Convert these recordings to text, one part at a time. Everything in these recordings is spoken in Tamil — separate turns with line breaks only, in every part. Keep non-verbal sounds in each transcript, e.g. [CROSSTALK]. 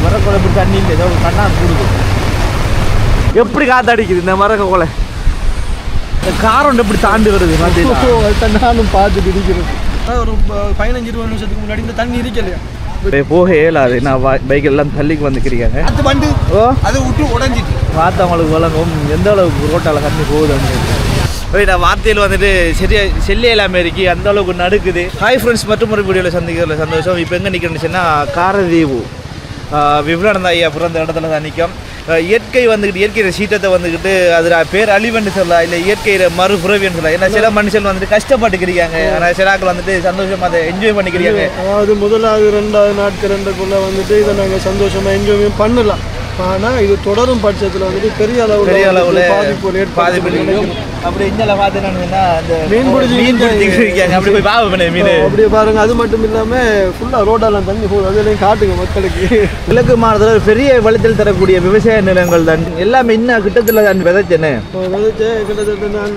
மரக்கொலை இப்படி தண்ணி இல்லை ஏதோ கண்ணா கொடுக்குது எப்படி காத்து அடிக்குது இந்த மரக்க கொலை? இந்த காரம் எப்படி தாண்டி வருது
நானும் பார்த்துட்டு இருக்கிறேன் ஒரு ப- பதினஞ்சு இருபது நிமிஷத்துக்கு முன்னாடி இந்த தண்ணி இருக்கலையா?
போக இயலாது. நான் பைக் எல்லாம் தள்ளிக்கு வந்துக்கிறீங்க?
அது வண்டு
ஓ?
அதை விட்டு உடஞ்சிட்டு.
பார்த்து அவங்களுக்கு வழங்கும். எந்த அளவுக்கு ரோட்டால் கண்ணி போகுதுன்னு நான் வார்த்தையில் வந்துட்டு சரியா செல்லிய இல்லாமல் இருக்கி அந்த அளவுக்கு நடுக்குது. ஹாய் ஃப்ரெண்ட்ஸ் மற்றும் ஒரு வீடியோவில் சந்திக்கிறதுல சந்தோஷம். இப்போ எங்கே நிற்கிறேன்னு சொன்னால் காரதீவு. விவேகானந்த ஐயா பிறந்த இடத்துல தான் நிற்கும். இயற்கை வந்துக்கிட்டு இயற்கையோட சீற்றத்தை வந்துக்கிட்டு அதில் பேர் அழிவுன்னு சொல்லலாம் இல்லை இயற்கையோட மறுபுறவின்னு சொல்லலாம் ஏன்னா சில மனுஷன் வந்துட்டு கஷ்டப்பட்டுக்கிறீங்க ஆனால் சில ஆட்கள் வந்துட்டு சந்தோஷமாக அதை என்ஜாய் பண்ணிக்கிறீங்க
அதாவது முதலாவது ரெண்டாவது நாட்கள் ரெண்டுக்குள்ள வந்துட்டு இதை நாங்கள் சந்தோஷமா என்ஜாய் பண்ணலாம். ஆனா இது தொடரும் பட்சத்துல வந்துட்டு பெரிய அளவுல
பெரிய அளவில்
பாதிப்பு
பாதிப்பு இருக்கும் அப்படி இங்கே பார்த்தீங்கன்னா அந்த
மீன் பிடிச்சி
மீன் பிடிச்சிட்டு இருக்காங்க அப்படி போய் பாவ மீன்.
அப்படியே பாருங்க. அது மட்டும் இல்லாம ஃபுல்லா ரோடெல்லாம் தண்ணி போகுது அதுலையும் காட்டுங்க மக்களுக்கு.
கிழக்கு மாநிலத்தில் பெரிய விளைச்சல் தரக்கூடிய விவசாய நிலங்கள் தான். எல்லாமே இன்னும் கிட்டத்தில் விதைச்சேன்னு
வந்துட்டு கிட்டத்தட்ட நான்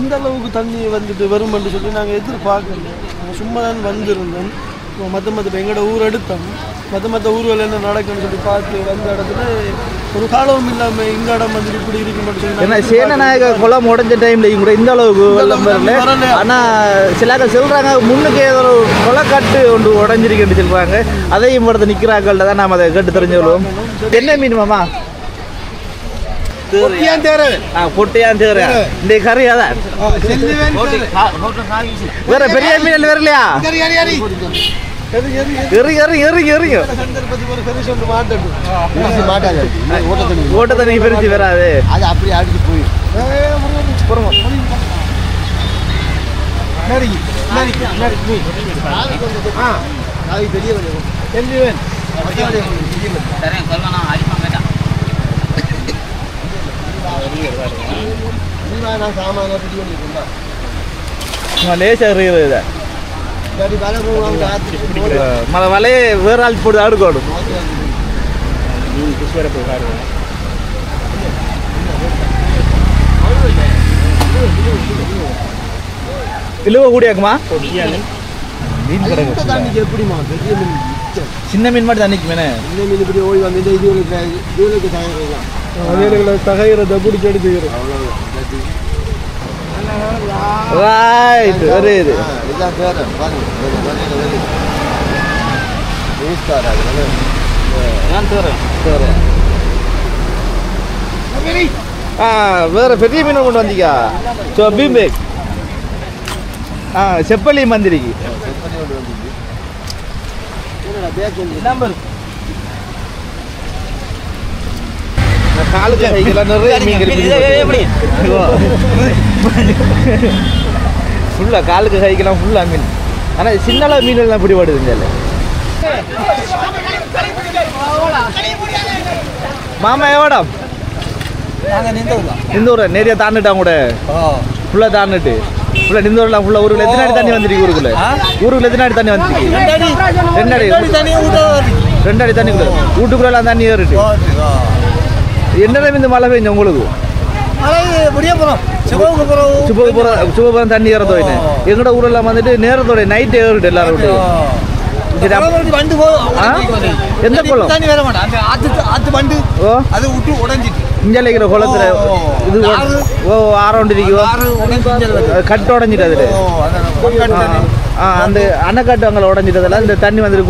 இந்த அளவுக்கு தண்ணி வந்துட்டு வரும்னு சொல்லி நாங்கள் எதிர்பார்க்கல. சும்மா தான் வந்திருந்தோம். மற்ற மற்ற எங்களோட ஊர் எடுத்தோம் மற்ற மற்ற ஊர்கள் என்ன நடக்குன்னு சொல்லி பார்த்து வந்த இடத்துல ஒரு காலமும் இல்லாமல் இந்த இடம் வந்துட்டு இப்படி இருக்குன்னு சொல்லி
ஏன்னா சேனநாயக குளம் உடஞ்ச டைம்ல கூட இந்த அளவுக்கு வெள்ளம் வரல.
வரல.
ஆனா சிலாக்க சொல்றாங்க முன்னுக்கு ஏதோ ஒரு கொலைக்காட்டு ஒன்று உடஞ்சிருக்குன்னு சொல்றாங்க. அதையும் ஒருத்தர் நிக்கிறாங்கள்ல தான் நாம அதை கேட்டு தெரிஞ்சுக்கொள்வோம். என்ன மீன் மாமா? வேற பெரிய மீன் வரலையா? ஓட்ட தண்ணி பிரிச்சு வராது.
அது அப்படியே அடிச்சு போய்.
புறமா.
நரிக்கு நரிக்கு நரிக்கு ஆ.
அது பெரிய சாமான பிடி பண்ணிருக்கா
சும்மா லேசா எறிகிறது இதை
சரி வேலை போகலாம் காத்து
மழை வலையே வேற ஆள் போட்டு ஆடுக்கோடும் கூடியாக்குமா சின்ன மீன் மட்டும் தண்ணிக்கு மேனே
மீன் இப்படி ஓடி வந்து இதுகளுக்கு
தகையிறத பிடிச்சி எடுத்துக்கிறோம்
ரைட் வருது
இதான் பேர வெறு, வெறு. வேஸ்டார் அது வெறு.
ஆ வேற பெரிய மீன் கொண்டு வந்தீங்க ஸோ பீம்பேக் ஆ செப்பலி மந்திரிக்கு. காலுக்கு நிறைய மீன் ஃபுல்லாக காலுக்கு கைக்கெல்லாம் ஃபுல்லாக மீன். ஆனால் சின்ன அளவு மீன் எல்லாம் பிடிபடுது இந்த. மாமா எவ்வளோ இந்த ஊர் நிறைய தாண்டுட்டான் கூட ஃபுல்லாக தாண்டுட்டு. ஃபுல்லாக இந்த ஊர்லாம் ஃபுல்லாக ஊருக்குள்ள எத்தனை அடி தண்ணி வந்துருக்கு ஊருக்குள்ள? ஊருக்குள்ள எத்தனை அடி தண்ணி வந்துருக்கு? ரெண்டு அடி. ரெண்டு அடி. தண்ணி கூட வீட்டுக்குள்ளெல்லாம் தண்ணி ஏறிட்டு. என்ன இந்த மழை பெஞ்சு உங்களுக்கு? சுபபுரம் சுபபுரம் தண்ணி ஏறதோ எங்கட ஊரெல்லாம் வந்துட்டு நேரத்தோட நைட் ஏறிட்டு எல்லாரும்? எந்த குளம்?
தண்ணி வர மாட்டேன். அந்த ஆத்து ஆத்து வண்டு அதை விட்டு உடஞ்சிட்டு.
குளத்துல இது ஓ-
வருது.
கட்டு உடஞ்சிட்டு அதுல. அந்த அணைக்கட்டு அங்கே உடஞ்சிட்டதுல இந்த தண்ணி வந்துட்டு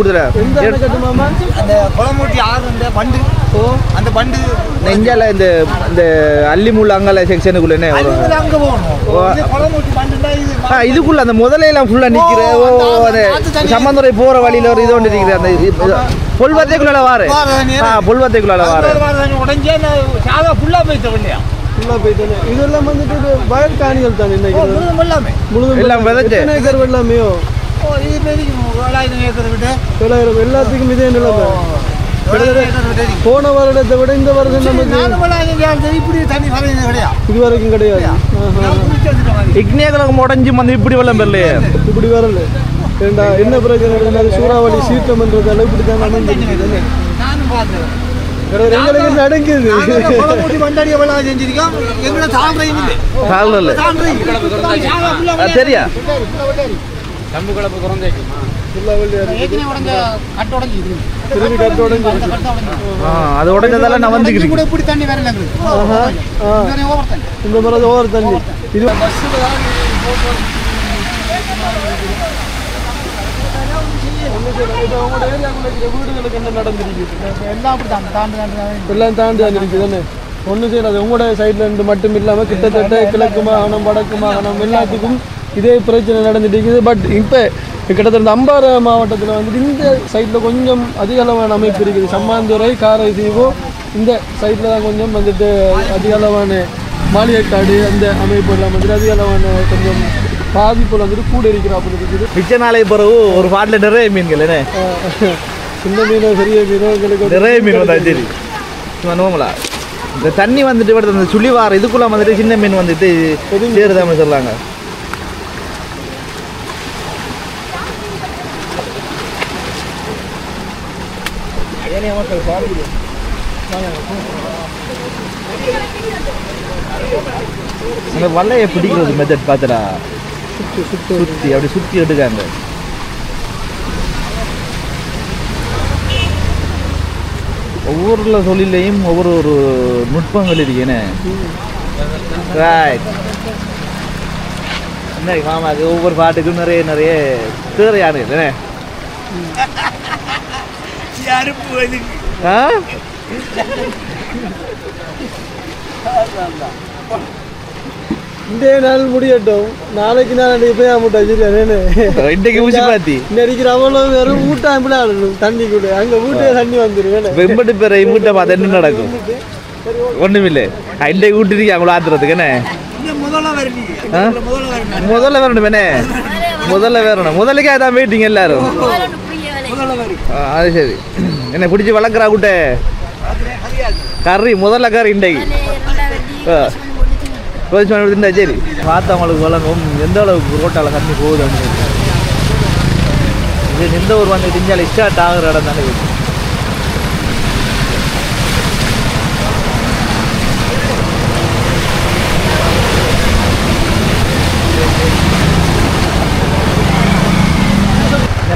மாமா? அந்த குளமூட்டி ஆறு அந்த பண்டு. ஓ. அந்த பண்டு.
நெஞ்சால இந்த இந்த அள்ளிமுள் அங்கல செக்ஷனுக்குள்ள
அங்க போகணும்.
ஆ இதுக்குள்ள அந்த முதலையெல்லாம் ஃபுல்லா நிக்கிற.
ஓ, அந்த.
சம்மந்துறை போற வழியில ஒரு இது ஒன்று நிக்கிற. அந்த பொல்வத்தைக்குள்ள வாரு.
வார தண்ணி
ஆ பொல்வத்தைக்குள்ள வாரு.
உடைஞ்சு அந்த சாதா ஃபுல்லா போயிட்டு
ஃபுல்லாக போயிட்டு இதெல்லாம் வந்துட்டு வயல் காணிகள் தானே இன்னைக்கு?
முழுதும் எல்லாமே?
முழுதும்
எல்லாம். விதைச்சு.
எத்தனை ஏக்கர் வெள்ளாமையோ
ஓ இது வேலாயுதம் ஏக்கர் விட்டு.
தொள்ளாயிரம் எல்லாத்துக்கும் இதே நிலைமை. போன வருடத்தை விட இந்த வருடம் நமக்கு
இப்படி தண்ணி கிடையாது.
இது வரைக்கும் கிடையாது.
உடஞ்சி வந்து இப்படி வெள்ளம் பெறலையே
இப்படி வரல. ஏண்டா என்ன பிரச்சனை? சூறாவளி சீற்றம்ன்றதால இப்படி தான்
நானும் பார்த்தேன்
எங்களுக்கு நடக்குது
வண்டாடிய வேலை செஞ்சிருக்கோம்? எங்களை தாழ்றையும் இல்லை ஃபுல்லா
சரியா?
கட்டு
உடஞ்சிருக்கு
ஆ அது உடஞ்சதால நான்
தண்ணி
இந்த மாதிரி ஓவர் தண்ணி. இது
எல்லாம் தாண்டு
தான்? இருக்குது ஒன்றும் செய்யறது. உங்களோட சைட்ல இருந்து மட்டும் இல்லாமல் கிட்டத்தட்ட கிழக்கு மாகாணம் வடக்கு மாகாணம் எல்லாத்துக்கும் இதே பிரச்சனை நடந்துட்டு இருக்குது. பட் இப்போ கிட்டத்தட்ட அம்பாறை மாவட்டத்தில் வந்துட்டு இந்த சைடில் கொஞ்சம் அதிக அளவான அமைப்பு இருக்குது. சம்மாந்துறை காரைதீவு இந்த சைடில் தான் கொஞ்சம் வந்துட்டு அதிக அளவான மாளிகைக்காடு அந்த அமைப்பு எல்லாம் வந்துட்டு அதிக அளவான கொஞ்சம் பாதிப்புகள் வந்துட்டு கூட இருக்கிறாப்புல இருக்குது.
மிச்ச நாளை பிறகு ஒரு பாட்டில் நிறைய மீன்கள் என்ன?
சின்ன மீனோ பெரிய மீனோ எங்களுக்கு
நிறைய மீன் வந்தா சரி. பண்ணுவோங்களா இந்த தண்ணி வந்துட்டு வருது அந்த சுழி வார இதுக்குள்ள வந்துட்டு சின்ன மீன் வந்துட்டு சேருதாம சொல்லாங்க அந்த வலையை பிடிக்கிறது மெத்தட் பார்த்துடா. சுத்தி அப்படி சுத்தி எடுக்காங்க. ஒவ்வொரு தொழிலையும் ஒவ்வொரு ஒரு நுட்பங்கள் இருக்கேனே. ரைட் என்ன மாமாக்கு ஒவ்வொரு பாட்டுக்கும் நிறைய நிறைய தேவையான இல்லைண்ணே ஆ?
இந்த நாள் முடியட்டும். நாளைக்கு நான் போய் ஆமாட்டா சரியா நேனு
இன்றைக்கு ஊசி பாத்தி
இந்த அடிக்கிற அவ்வளவு வெறும் ஊட்டா ஆடணும் தண்ணி கூட. அங்க ஊட்டே தண்ணி வந்துடும்
வெம்பட்டு பேரை இம்பிட்ட பார்த்து என்ன நடக்கும்? ஒண்ணுமில்லை. இன்றைக்கு விட்டுருக்கீங்க அவங்கள ஆத்துறதுக்கு என்ன? ஆ? முதல்ல வரணும். என்ன? முதல்ல வரணும். முதலுக்கே அதான் போயிட்டீங்க எல்லாரும். ஆ, அது சரி. என்ன பிடிச்சி வளர்க்குறா கூட்ட? கறி முதல்ல கறி இன்றைக்கு. ஆ. ரோஜ் பண்ணி இருந்தா சரி. பார்த்தவங்களுக்கு வழங்கும். எந்த அளவுக்கு ரோட்டால் கண்ணி போகுது அப்படின்னு இது எந்த ஊர் வந்து இந்தியாவில் ஸ்டார்ட் ஆகுற இடம் தானே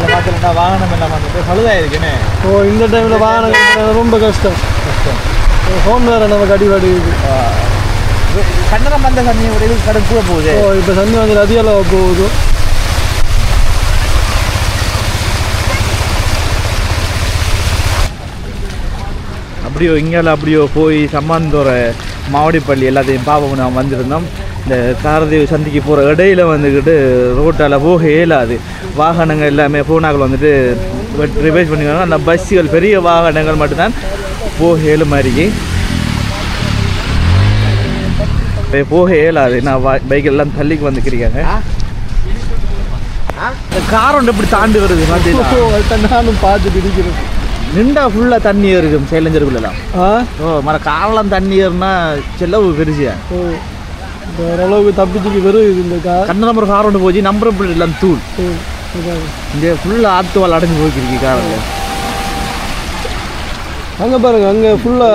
பார்த்துட்டா வாகனம் எல்லாம் வந்துட்டு பழுதாயிருக்குன்னு
ஓ இந்த டைம்ல வாகனம் ரொம்ப கஷ்டம். ஃபோன் வேற நமக்கு அடிபாடு
கன்னடம் வந்த விட இது கடுப்பு போகுது.
ஓ இப்போ தண்ணி வந்து அதிக அளவு போகுது.
அப்படியோ இங்கால அப்படியோ போய் சம்மாந்தோர மாவடிப்பள்ளி எல்லாத்தையும் பார்ப்போம் நாம் வந்திருந்தோம். இந்த காரதேவி சந்திக்கு போகிற இடையில வந்துக்கிட்டு ரோட்டால் போக இயலாது. வாகனங்கள் எல்லாமே போனாக்கள் வந்துட்டு ரிவைஸ் பண்ணிக்கிறாங்க. அந்த பஸ்ஸுகள் பெரிய வாகனங்கள் மட்டும்தான் போக இயலு மாதிரி இப்ப போக இயலாது நான் பைக் எல்லாம் தள்ளிக்கு வந்துக்கிறீங்க இந்த கார் ஒன்று இப்படி தாண்டி வருது
நானும் பார்த்துட்டு இருக்கிறேன்
நின்றா ஃபுல்லாக தண்ணி ஏறும் சைலஞ்சருக்குள்ளலாம்
ஆ
ஓ மர காரெல்லாம் தண்ணி ஏறுனா செலவு பெருசியா
ஓ இந்த ஓரளவுக்கு தப்பிச்சுக்கு வெறும் இந்த கார்
கண்ண நம்பர் கார் ஒன்று போச்சு நம்பர் பிளேட் எல்லாம் தூள். இங்கே ஃபுல்லாக ஆத்துவால் அடைஞ்சு போய்க்கிருக்கு காரில்
அங்க பாருங்க அங்க ஃபுல்லா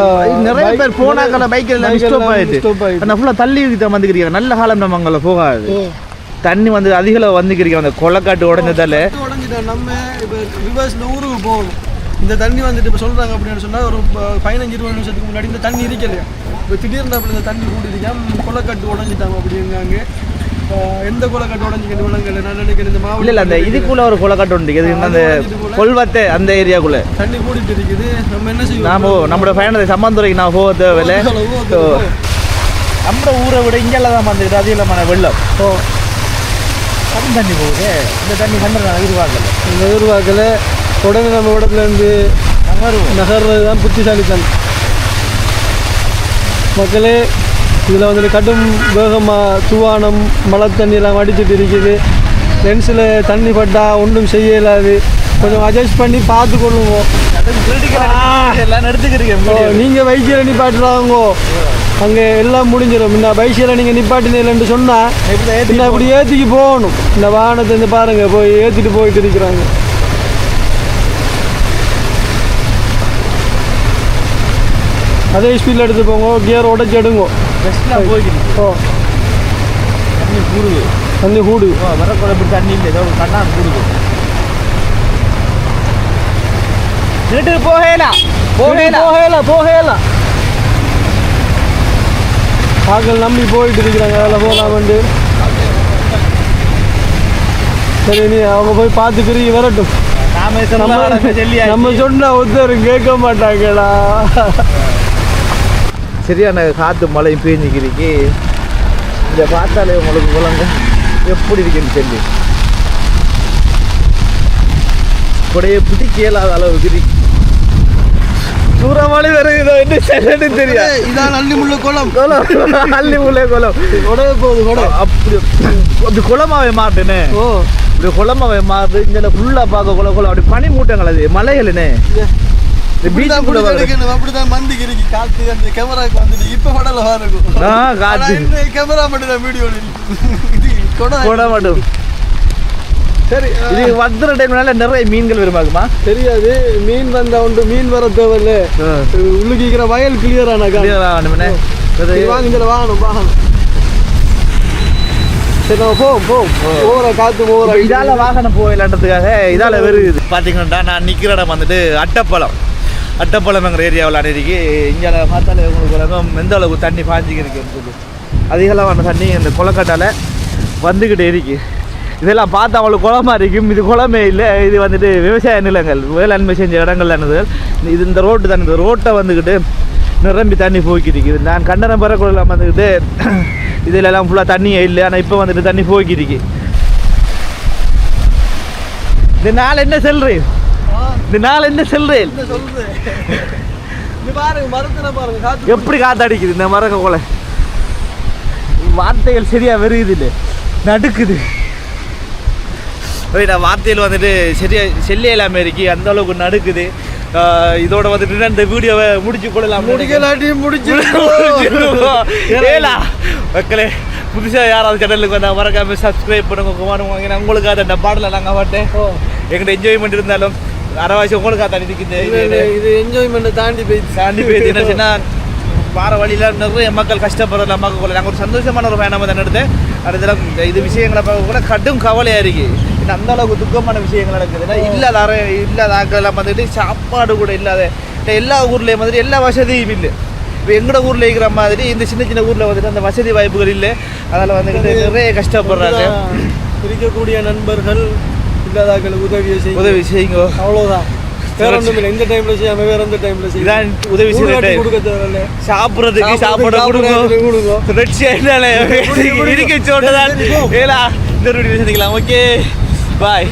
நிறைய பேர் போனாக்கல பைக்கில் எல்லாம் ஸ்டாப் ஆயிட்டு. ஆனால் ஃபுல்லாக தள்ளி தான் வந்துக்கிறீங்க நல்ல காலம் நம்ம அங்கே போகாது. தண்ணி வந்து அதிகளவு வந்துக்கிறீங்க அந்த கொள்ளக்காட்டு உடஞ்சதால.
உடஞ்சிட்டா நம்ம இப்போ ரிவர்ஸ்ல ஊருக்கு போகணும் இந்த தண்ணி வந்துட்டு இப்போ சொல்றாங்க அப்படின்னு சொன்னா ஒரு பதினஞ்சு இருபது நிமிஷத்துக்கு முன்னாடி இந்த தண்ணி இருக்கலையா? இப்போ திடீர்னு அப்படி இந்த தண்ணி கூட்டிருக்காம கொள்ளக்காட்டு உடஞ்சிட்டாங்க அப்படிங்காங்க எந்த கொள்ளக்காட்டு உடஞ்சிக்கிட்டு விளங்கல நான் நினைக்கிறேன் இந்த
இல்லை இல்லை அந்த இதுக்குள்ள ஒரு கொள்ளக்காட்டு உண்டு. அந்த கொள்வத்தை அந்த ஏரியாக்குள்ள.
தண்ணி கூட்டிட்டு இருக்குது. நம்ம என்ன செய்வோம்?
நாம நம்மளோட பயணத்தை சம்பந்துரைக்கு நான் போக தேவையில்லை.
ஓ.
நம்ம ஊரை விட இங்கெல்லாம் தான் வந்துக்கிட்டு அதிகமான வெள்ளம்.
ஓ.
கண் தண்ணி போகுது. இந்த தண்ணி கண்ணு எதிர்பார்க்கல.
இந்த எதிர்பார்க்கல. உடனே நம்ம இடத்துல இருந்து
நகருவோம்.
நகர்றது தான் புத்திசாலித்தனம். மக்களே இதில் வந்துட்டு கடும் வேகமாக தூவானம் மழை தண்ணி எல்லாம் அடிச்சிட்டு இருக்குது. லென்ஸில் தண்ணி பட்டா ஒன்றும் செய்ய இயலாது கொஞ்சம் அட்ஜஸ்ட் பண்ணி பார்த்து கொள்ளுவோம் நீங்கள் பைக்கில் நிப்பாட்டுறாங்கோ அங்கே எல்லாம் முடிஞ்சிடும். முன்ன பைக்கில் நீங்கள் நிப்பாட்டினீங்கன்னு சொன்னால் பின்ன இப்படி ஏற்றிக்கு போகணும். இந்த வாகனத்தை இருந்து பாருங்கள் போய் ஏற்றிட்டு போயிட்டு இருக்கிறாங்க. அதே ஸ்பீடில் எடுத்து போங்க கியர் உடச்சி எடுங்கோ. ஓ.
தண்ணி கூடுது
தண்ணி கூடு.
வரக்குள்ள இப்படி தண்ணி இல்லை. ஏதோ கண்ணா கூடுது நின்று போகலா. போகலா.
போகல போகல. ஆக்கள் நம்பி போயிட்டு இருக்கிறாங்க. அதில் போகலாமண்டு சரி நீ அவங்க போய் பார்த்துக்கிறீங்க வரட்டும்.
நாம
நம்ம சொன்னா ஒருத்தரும் கேட்க மாட்டாங்களா?
சரியான காற்று மழையும் பேஞ்சிக்கிறீங்க இதை பார்த்தாலே உங்களுக்கு குழந்தை எப்படி இருக்குன்னு சொல்லி கொடையை பிடிக்க இயலாத அளவுக்கு இருக்கு. சூறாவளி வருகிறதோ என்ன செல்லன்னு தெரியாது
இதான் அள்ளிமுள்ள குளம்.
குளம். அள்ளி குளம்.
உடைய போகுது கூட.
அப்படி அப்படி குளமாவே மாட்டேனே
ஓ.
இப்படி குளமாவே மாறுது இங்கே ஃபுல்லாக பார்க்க குளம் குளம். அப்படி பனி மூட்டங்கள் அது மலைகள்னே
பிடிச்சி
வருது
எடுக்கணும். அப்படிதான் மந்திக்கு இருக்கு காத்து அந்த கேமராக்கு வந்துட்டு இப்ப படல பாருங்க
ஆ, காத்து.
ஆனா கேமரா மட்டும் தான் வீடியோ இது கொடை
கூட மட்டும்.
சரி
இது வத்துற டைம்னால நிறைய மீன்கள் வருமாக்குமா
தெரியாது. மீன் வந்தா உண்டு. மீன் வர தேவையில்ல. உள்ளுக்கு இருக்கிற வயல் கிளியர் ஆனாக்கா சரி, வாங்க இதில் வாங்கணும் வாங்கணும். சரி நம்ம போவோம் போவோம். ஓவரா காத்து ஓவரா
இதால வாகனம் போகலான்றதுக்காக இதால வருது. பார்த்தீங்கன்னா நான் நிற்கிற இடம் வந்துட்டு அட்டப்பழம். அட்டப்பழம்ங்கிற ஏரியாவில் இருக்கு இங்கே பார்த்தாலே உங்களுக்கு உலகம் எந்த அளவுக்கு தண்ணி பாஞ்சிக்கிருக்கு இருக்குது அதிகளவான தண்ணி இந்த குளக்கட்டால வந்துக்கிட்டு இருக்கு. இதெல்லாம் பார்த்தா அவங்களுக்கு குளமா இருக்கும். இது குளமே இல்லை. இது வந்துட்டு விவசாய நிலங்கள் வேளாண்மை செஞ்ச இடங்கள்லானது இது இந்த ரோட்டு தான். இந்த ரோட்டை வந்துக்கிட்டு நிரம்பி தண்ணி போய்க்கிட்டு நான் கண்டனம் பெறக்குள்ள வந்துக்கிட்டு [CLEARS THROAT] இதிலெல்லாம் ஃபுல்லாக தண்ணியே இல்லை. ஆனால் இப்போ வந்துட்டு தண்ணி போக்கிருக்கு இந்த நாள் என்ன செல்றேன் இந்த நாள் என்ன செல்றேன்? எப்படி காத்தடிக்குது இந்த மரக்க கொலை வார்த்தைகள் சரியா வருகுது இல்லை? நடுக்குது. நான் வார்த்தைகள் வந்துட்டு சரியா செல்லே இல்லாமல் இருக்கு அந்த அளவுக்கு நடுக்குது. இதோட வந்துட்டு இந்த வீடியோவை முடிச்சு கொள்ளலாம்
முடிக்கலாட்டியும் முடிச்சு
ஏலா மக்களே புதுசாக யாராவது சேனலுக்கு வந்தால் மறக்காம சப்ஸ்கிரைப் பண்ணுங்க குமாரம் வாங்கினா உங்களுக்காக அந்த பாடலை நாங்கள் பாட்டேன் எங்கிட்ட என்ஜாய்மெண்ட் இருந்தாலும் அரைவாசி உங்களுக்காக தண்ணி இருக்குது
இது என்ஜாய்மெண்ட்டை தாண்டி போயிடுச்சு.
தாண்டி போயிடுது என்ன சொன்னால் வார வழியில் நிறைய மக்கள் கஷ்டப்படுற மக்கள் கூட நாங்கள் ஒரு சந்தோஷமான ஒரு பயணம் தான் எடுத்து அடுத்தலாம் இது விஷயங்களை பார்க்க கூட கடும் கவலையாக இருக்கு. ஏன்னா அந்த அளவுக்கு துக்கமான விஷயங்கள் நடக்குது. இல்லாத அறை இல்லாத ஆட்கள் எல்லாம் வந்துட்டு சாப்பாடு கூட இல்லாத எல்லா ஊர்லேயும் வந்துட்டு எல்லா வசதியும் இல்லை. இப்போ எங்களோட ஊரில் இருக்கிற மாதிரி இந்த சின்ன சின்ன ஊரில் வந்துட்டு அந்த வசதி வாய்ப்புகள் இல்லை. அதனால் வந்துக்கிட்டு நிறைய கஷ்டப்படுறாங்க.
இருக்கக்கூடிய நண்பர்கள் இல்லாதாக்களுக்கு உதவியை
உதவி செய்யுங்க
அவ்வளோதான் வேற ஒன்றும் இல்லை இந்த டைம்ல செய்யாம வேற எந்த டைம்ல செய்யும்
இதான் உதவி செய்ய.
கொடுக்க தேவையில்ல
சாப்பிட்றதுக்கு சாப்பாடு கொடுங்க
கொடுங்க
தொடர்ச்சியா இருந்தாலே இருக்க சோட்டதான் ஏலா இந்த வீடியோ சந்திக்கலாம் ஓகே பாய்